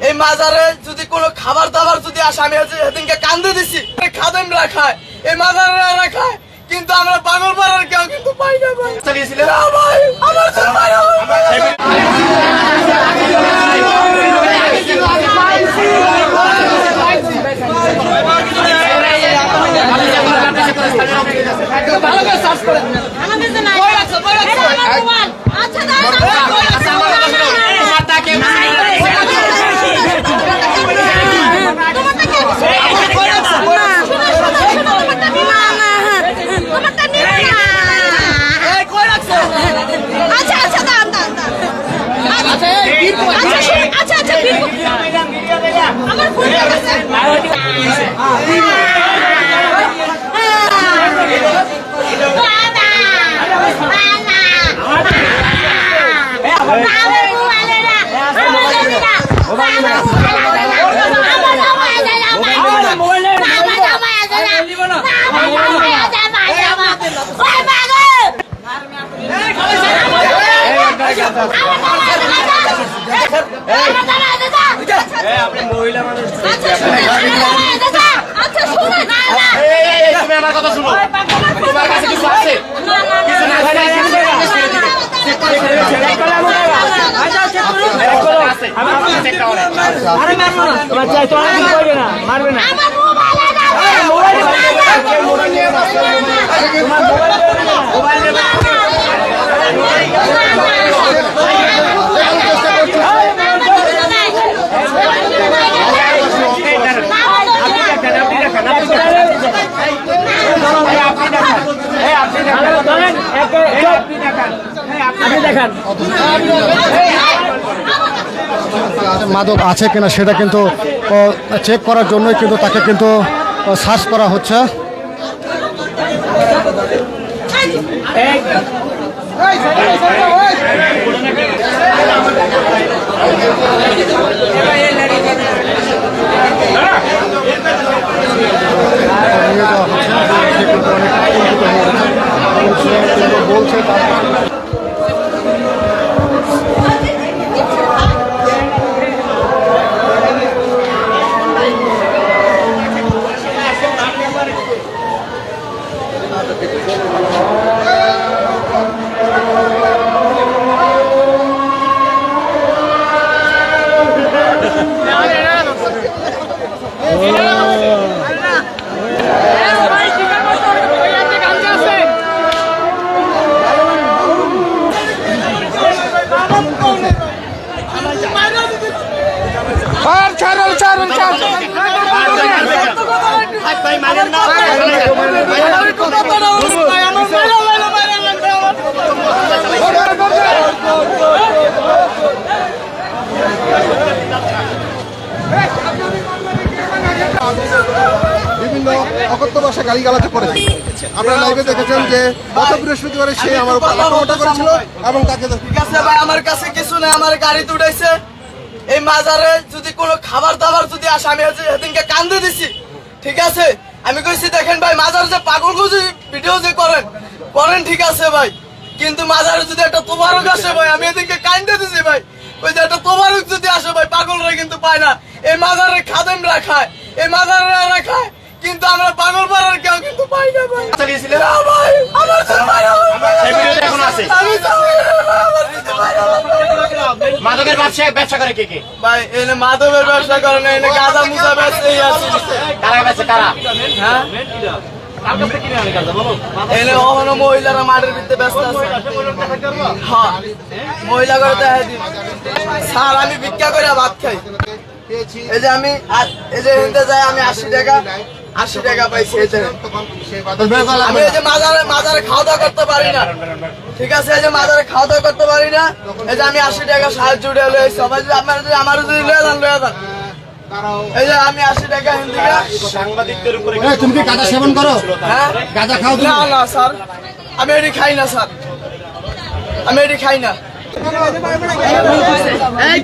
এই মাজারে যদি কোনো খাবার দাবার যদি আসে আমি সেদিনকে কান্দে দিছি। খাদেন রাখায় এই মাজারে রাখায় কিন্তু আমরা পাগল পাড়ার কেউ কিন্তু পাই না আমার মোবাইলে দাও। মাদক আছে কিনা সেটা কিন্তু চেক করার জন্যই কিন্তু তাকে কিন্তু সার্চ করা হচ্ছে। Now ভাই মারেন না। বিভিন্ন অকথ্য ভাষা গালিগালাজ করেছে আপনারা লাইভে দেখেছেন যে গত বৃহস্পতিবারে সে আমার উপর আক্রমণটা করেছিল এবং তাকে ঠিক আছে ভাই আমার কাছে কিছু নেই আমার গাড়িতে উঠাইছে এই মাজারে যদি কোনো খাবার দাবার যদি আসে আমি হচ্ছে সেদিনকে কান্দে দিছি। ঠিক আছে? আমি কইছি দেখেন ভাই মাজার যে পাগল গুজি ভিডিও যে করেন করেন ঠিক আছে ভাই। কিন্তু মাজার যদি একটা তোবারক আসে ভাই আমি এদিকে কান্দে দিছি ভাই। ওই যে একটা তোবারক যদি আসে ভাই পাগলরা কিন্তু পায় না। এই মাজারে খাদেম রাখায় এই মাজারে রাখায় কিন্তু আমরা পাগল পাড়ার কেউ কিন্তু পাই না ভাই চালিয়েছিলে না ভাই আমার তো পাই না ভাই। সেই ভিডিওটা এখন আছে আমি তো আমার কিছু পাই না ভাই। মাদকের ব্যবসা ব্যবসা করে কে কে? ভাই এনে মাদকের ব্যবসা করে না এনে গাঁজা মুসা বেচতেই আছে। কারা বেচে কারা? হ্যাঁ? এনে মহিলারা মাঠের ভিতরে ব্যস্ত আছে। হ্যাঁ মহিলা করে দেখা দিই। স্যার আমি ভিক্ষা করে ভাত খাই। এই যে আমি এই যে হিন্দে যাই আমি আশি টাকা আশি টাকা পাইছি এই যে। তখন সে বাধা আমি এই যে মাজারে মাজারে খাওয়া দাওয়া করতে পারি না। ঠিক আছে এই যে মাজারে খাওয়া দাওয়া করতে পারি না। এই যে আমি আশি টাকা সাহায্য উঠে লয়ে সবাই যদি আপনার যদি আমার যদি লয়ে যান লয়ে যান। এই যে আমি আশি টাকা হিন্দিকা সাংবাদিকদের উপরে এই, তুমি কি গাঁজা সেবন করো? হ্যাঁ? গাঁজা খাও না না স্যার। আমি এটি খাই না স্যার। আমি এটি খাই না। এই